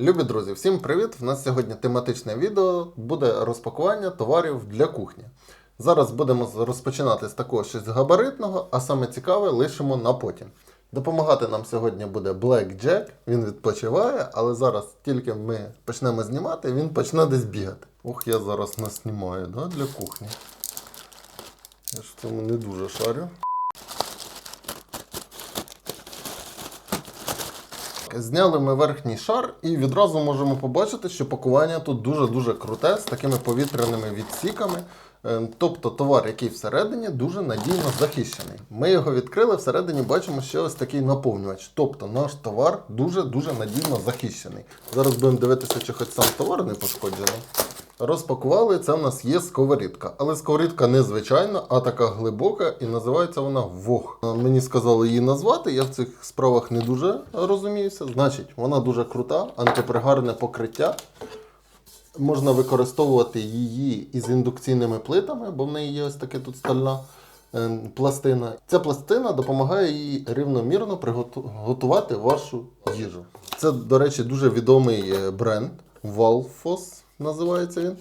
Любі друзі, всім привіт! У нас сьогодні тематичне відео буде розпакування товарів для кухні. Зараз будемо розпочинати з такого щось габаритного, а саме цікаве лишимо на потім. Допомагати нам сьогодні буде Black Jack. Він відпочиває, але зараз тільки ми почнемо знімати, він почне десь бігати. Ох, я зараз наснімаю да, для кухні. Я ж в цьому не дуже шарю. Зняли ми верхній шар і відразу можемо побачити, що пакування тут дуже-дуже круте з такими повітряними відсіками. Е, Тобто товар, який всередині, дуже надійно захищений. Ми його відкрили, всередині бачимо, що ось такий наповнювач. Тобто наш товар дуже-дуже надійно захищений. Зараз будемо дивитися, чи хоч сам товар не пошкоджений. Розпакували, це в нас є сковорідка. Але сковорідка не звичайна, а така глибока, і називається вона Вог. Мені сказали її назвати, я в цих справах не дуже розуміюся. Значить, вона дуже крута, антипригарне покриття. Можна використовувати її із індукційними плитами, бо в неї є ось таке тут стальна е, пластина. Ця пластина допомагає їй рівномірно приготувати вашу їжу. Це, до речі, дуже відомий е, бренд Valfos називається він.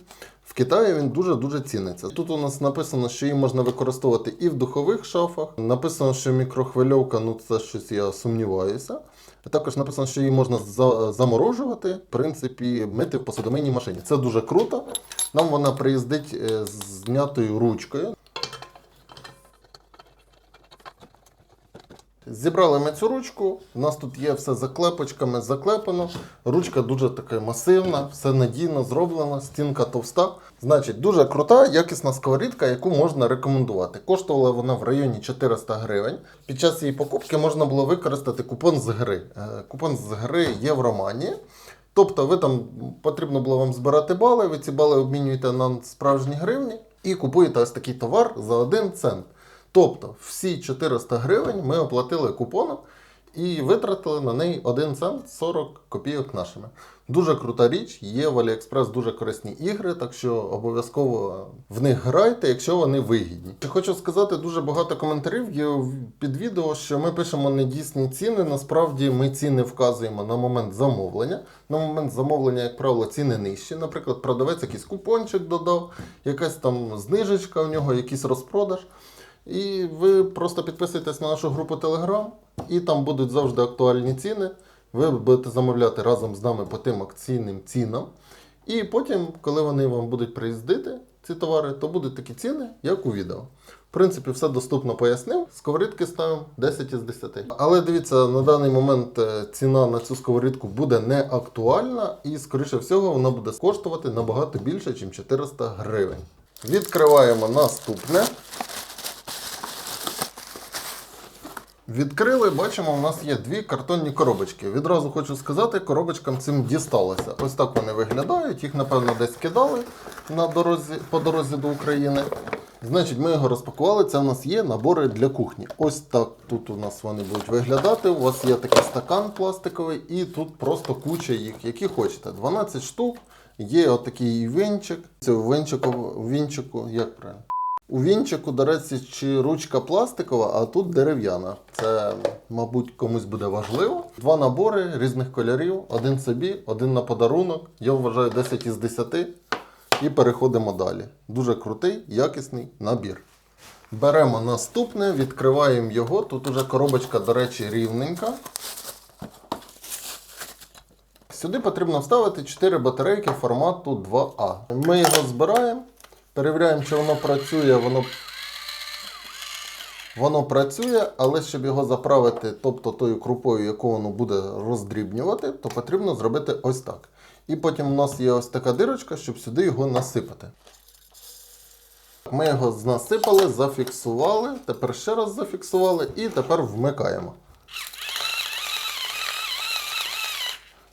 В Китаї він дуже-дуже ціниться. Тут у нас написано, що її можна використовувати і в духових шафах. Написано, що мікрохвильовка, ну це щось я сумніваюся. Також написано, що її можна за- заморожувати, в принципі, мити в посудомийній машині. Це дуже круто. Нам вона приїздить е, з знятою ручкою. Зібрали ми цю ручку. У нас тут є все заклепочками заклепано. Ручка дуже така масивна, все надійно зроблено, стінка товста. Значить, дуже крута, якісна сковорідка, яку можна рекомендувати. Коштувала вона в районі 400 гривень. Під час її покупки можна було використати купон з гри. Е, Купон з гри Євроманії. Тобто, ви там потрібно було вам збирати бали, ви ці бали обмінюєте на справжні гривні і купуєте ось такий товар за 1 цент. Тобто всі 400 гривень ми оплатили купоном і витратили на неї 1 цент 40 копійок нашими. Дуже крута річ, є в AliExpress дуже корисні ігри, так що обов'язково в них грайте, якщо вони вигідні. Хочу сказати, дуже багато коментарів є під відео, що ми пишемо недійсні ціни. Насправді ми ціни вказуємо на момент замовлення. На момент замовлення, як правило, ціни нижчі. Наприклад, продавець якийсь купончик додав, якась там знижечка у нього, якийсь розпродаж. І ви просто підписуєтесь на нашу групу Telegram, і там будуть завжди актуальні ціни. Ви будете замовляти разом з нами по тим акційним цінам. І потім, коли вони вам будуть приїздити, ці товари, то будуть такі ціни, як у відео. В принципі, все доступно пояснив. Сковорідки ставимо 10 із 10. Але дивіться, на даний момент е, ціна на цю сковорідку буде не актуальна, і, скоріше всього, вона буде коштувати набагато більше, ніж 400 гривень. Відкриваємо наступне. Відкрили, бачимо, у нас є дві картонні коробочки. Відразу хочу сказати, коробочкам цим дісталося. Ось так вони виглядають. Їх, напевно, десь кидали на дорозі, по дорозі до України. Значить, ми його розпакували. Це у нас є набори для кухні. Ось так тут у нас вони будуть виглядати. У вас є такий стакан пластиковий, і тут просто куча їх, які хочете. 12 штук. Є отакий вінчик. Це вінчику, вінчику, як правильно? У вінчику, до речі, чи ручка пластикова, а тут дерев'яна. Це, мабуть, комусь буде важливо. Два набори різних кольорів, один собі, один на подарунок. Я вважаю 10 із 10. І переходимо далі. Дуже крутий, якісний набір. Беремо наступне, відкриваємо його. Тут уже коробочка, до речі, рівненька. Сюди потрібно вставити 4 батарейки формату 2А. Ми його збираємо, перевіряємо, чи воно працює, воно. Воно працює, але щоб його заправити, тобто тою крупою, яку воно буде роздрібнювати, то потрібно зробити ось так. І потім у нас є ось така дирочка, щоб сюди його насипати. Ми його насипали, зафіксували, тепер ще раз зафіксували і тепер вмикаємо.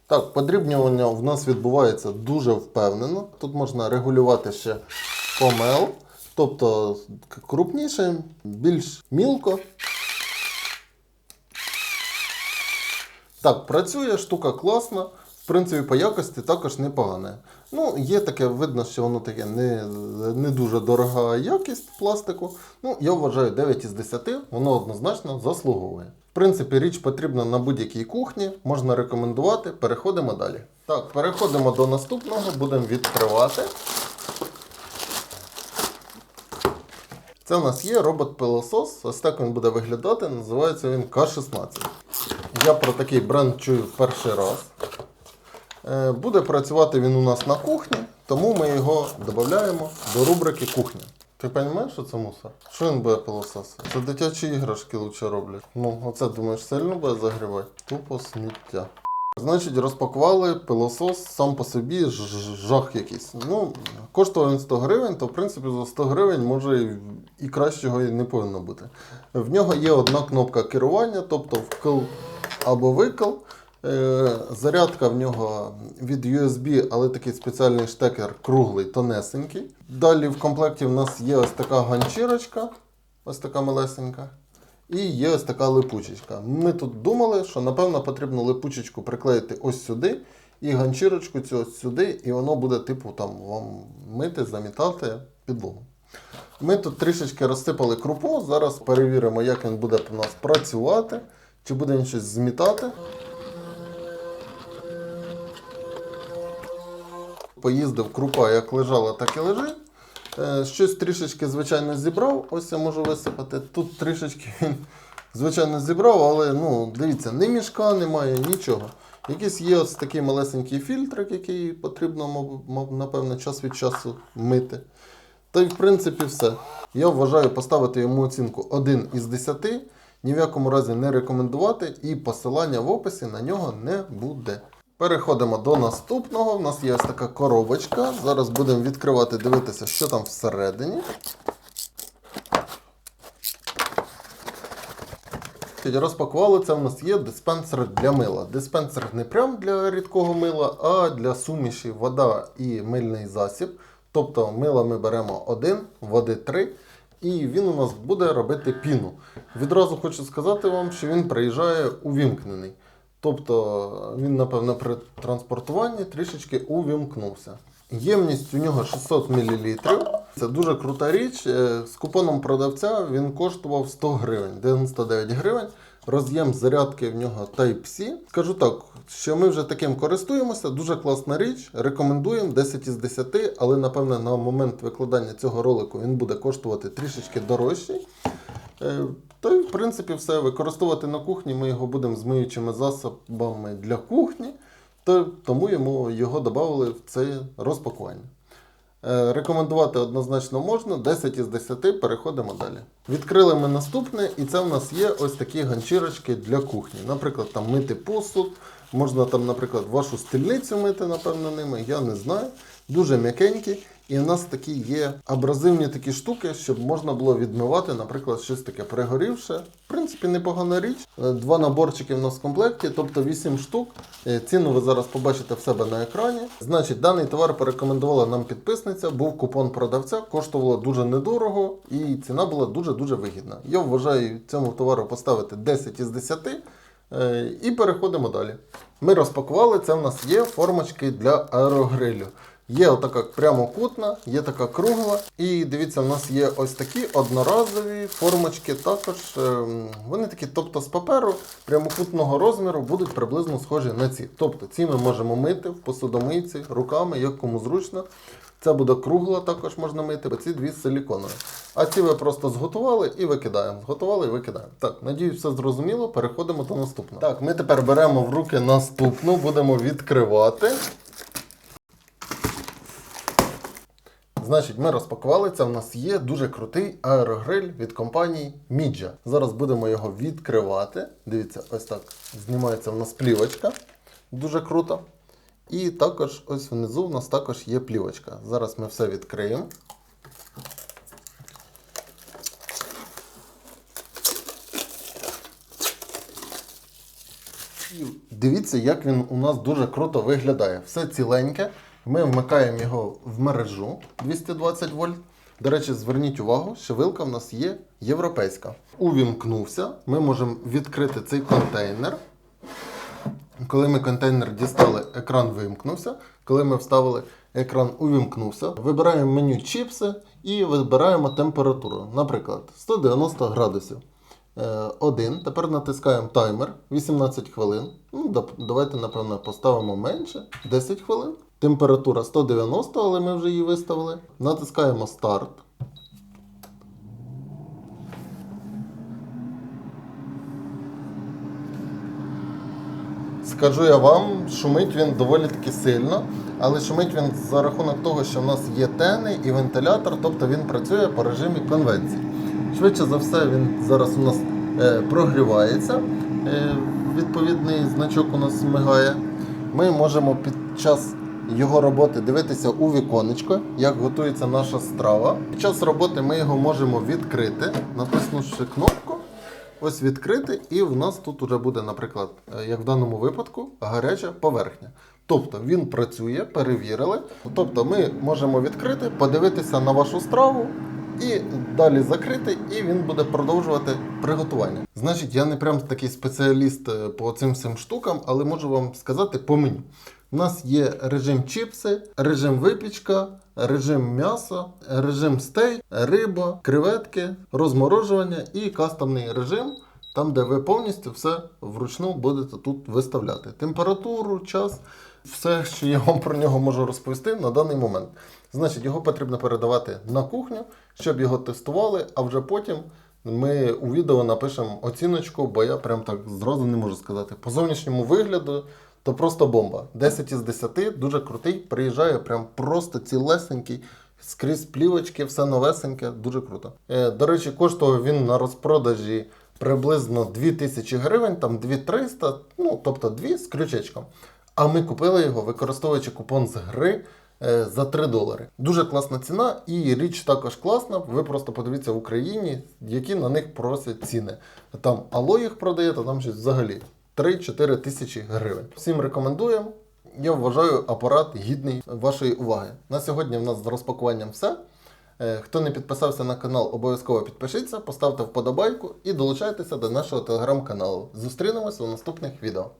Так, подрібнювання в нас відбувається дуже впевнено. Тут можна регулювати ще помел, тобто крупніше, більш мілко. Так, працює, штука класна. В принципі, по якості також непогане. Ну, є таке, видно, що воно таке не, не дуже дорога якість пластику. Ну, я вважаю 9 із 10, воно однозначно заслуговує. В принципі, річ потрібна на будь-якій кухні, можна рекомендувати. Переходимо далі. Так, переходимо до наступного, будемо відкривати. Це у нас є робот-пилосос. Ось так він буде виглядати. Називається він К-16. Я про такий бренд чую перший раз. Е, Буде працювати він у нас на кухні, тому ми його додаємо до рубрики кухня. Ти розумієш, що це мусор? Що він буде пилососити? Це дитячі іграшки лучше роблять. Ну, оце думаєш, сильно буде загрівати? Тупо сміття. Значить, розпакували пилосос сам по собі жах якийсь. Ну, коштував він 100 гривень, то в принципі за 100 гривень може і- і кращого і не повинно бути. В нього є одна кнопка керування, тобто вкл або викл. Е, Зарядка в нього від USB, але такий спеціальний штекер круглий, тонесенький. Далі в комплекті в нас є ось така ганчірочка, ось така малесенька. І є ось така липучечка. Ми тут думали, що напевно потрібно липучечку приклеїти ось сюди, і ганчірочку цю ось сюди, і воно буде, типу, там вам мити, замітати підлогу. Ми тут трішечки розсипали крупу. Зараз перевіримо, як він буде у нас працювати, чи буде він щось змітати. Поїздив крупа, як лежала, так і лежить. Е, Щось трішечки, звичайно, зібрав. Ось я можу висипати. Тут трішечки він, звичайно, зібрав, але ну, дивіться, ні мішка немає, нічого. Якийсь є ось такий малесенький фільтрик, який потрібно, напевно, час від часу мити. Та й в принципі все. Я вважаю поставити йому оцінку 1 із 10. Ні в якому разі не рекомендувати, і посилання в описі на нього не буде. Переходимо до наступного. У нас є ось така коробочка. Зараз будемо відкривати, дивитися, що там всередині. Розпакували це в нас є диспенсер для мила. Диспенсер не прям для рідкого мила, а для суміші вода і мильний засіб. Тобто мила ми беремо один, води три, і він у нас буде робити піну. Відразу хочу сказати вам, що він приїжджає увімкнений. Тобто він, напевно, при транспортуванні трішечки увімкнувся. Ємність у нього 600 мл. Це дуже крута річ. Е, З купоном продавця він коштував 100 гривень, 99 гривень. Роз'єм зарядки в нього Type-C. Скажу так, що ми вже таким користуємося. Дуже класна річ. Рекомендуємо 10 із 10, але напевне на момент викладання цього ролику він буде коштувати трішечки дорожчий. Та й в принципі все. Використовувати на кухні ми його будемо з миючими засобами для кухні, то, тому йому його додали в це розпакування. Е, Рекомендувати однозначно можна, 10 із 10, переходимо далі. Відкрили ми наступне, і це в нас є ось такі ганчірочки для кухні. Наприклад, там мити посуд, можна там, наприклад, вашу стільницю мити, напевно, ними, я не знаю. Дуже м'якенькі. І в нас такі є абразивні такі штуки, щоб можна було відмивати, наприклад, щось таке пригорівше. В принципі, непогана річ. Е, Два наборчики в нас в комплекті, тобто 8 штук. Е, Ціну ви зараз побачите в себе на екрані. Значить, даний товар порекомендувала нам підписниця, був купон продавця, коштувало дуже недорого і ціна була дуже-дуже вигідна. Я вважаю цьому товару поставити 10 із 10. Е, І переходимо далі. Ми розпакували, це в нас є формочки для аерогрилю. Є отака прямокутна, є така кругла. І дивіться, в нас є ось такі одноразові формочки. Також ем, вони такі, тобто з паперу прямокутного розміру будуть приблизно схожі на ці. Тобто ці ми можемо мити в посудомийці руками, як кому зручно. Це буде кругла, також можна мити, бо ці дві силіконові. А ці ви просто зготували і викидаємо. Зготували і викидаємо. Так, надіюсь, все зрозуміло. Переходимо до наступного. Так, ми тепер беремо в руки наступну, будемо відкривати. Значить, ми розпакували це. У нас є дуже крутий аерогриль від компанії Midja. Зараз будемо його відкривати. Дивіться, ось так знімається в нас плівочка. Дуже круто. І також ось внизу в нас також є плівочка. Зараз ми все відкриємо. Дивіться, як він у нас дуже круто виглядає. Все ціленьке. Ми вмикаємо його в мережу 220 вольт. До речі, зверніть увагу, що вилка в нас є європейська. Увімкнувся. Ми можемо відкрити цей контейнер. Коли ми контейнер дістали, екран вимкнувся. Коли ми вставили, екран увімкнувся. Вибираємо меню чіпси і вибираємо температуру. Наприклад, 190 градусів. Е, один. Тепер натискаємо таймер 18 хвилин. Ну, давайте, напевно, поставимо менше 10 хвилин. Температура 190, але ми вже її виставили. Натискаємо старт. Скажу я вам, шумить він доволі таки сильно, але шумить він за рахунок того, що в нас є тени і вентилятор, тобто він працює по режимі конвекції. Швидше за все, він зараз у нас е, прогрівається. Е, відповідний значок у нас мигає. Ми можемо під час його роботи дивитися у віконечко, як готується наша страва. Під час роботи ми його можемо відкрити, натиснувши кнопку. Ось відкрити, і в нас тут вже буде, наприклад, е, як в даному випадку, гаряча поверхня. Тобто він працює, перевірили. Тобто ми можемо відкрити, подивитися на вашу страву і далі закрити, і він буде продовжувати приготування. Значить, я не прям такий спеціаліст е, по цим всім штукам, але можу вам сказати по меню. У нас є режим чіпси, режим випічка, режим м'ясо, режим стейк, риба, креветки, розморожування і кастомний режим, там, де ви повністю все вручну будете тут виставляти. Температуру, час, все, що я вам про нього можу розповісти на даний момент. Значить, його потрібно передавати на кухню, щоб його тестували, а вже потім ми у відео напишемо оціночку, бо я прям так зразу не можу сказати. По зовнішньому вигляду то просто бомба. 10 із 10, дуже крутий. Приїжджає прям просто цілесенький. Скрізь плівочки, все новесеньке, дуже круто. Е, до речі, коштував він на розпродажі приблизно 2000 гривень, там 2300, ну тобто 2 з крючечком. А ми купили його, використовуючи купон з гри за 3 долари. Дуже класна ціна, і річ також класна. Ви просто подивіться в Україні, які на них просять ціни. Там Ало їх продає, то там щось взагалі 3-4 тисячі гривень. Всім рекомендуємо. Я вважаю апарат гідний вашої уваги. На сьогодні в нас з розпакуванням все. Е, Хто не підписався на канал, обов'язково підпишіться, поставте вподобайку і долучайтеся до нашого телеграм-каналу. Зустрінемось у наступних відео.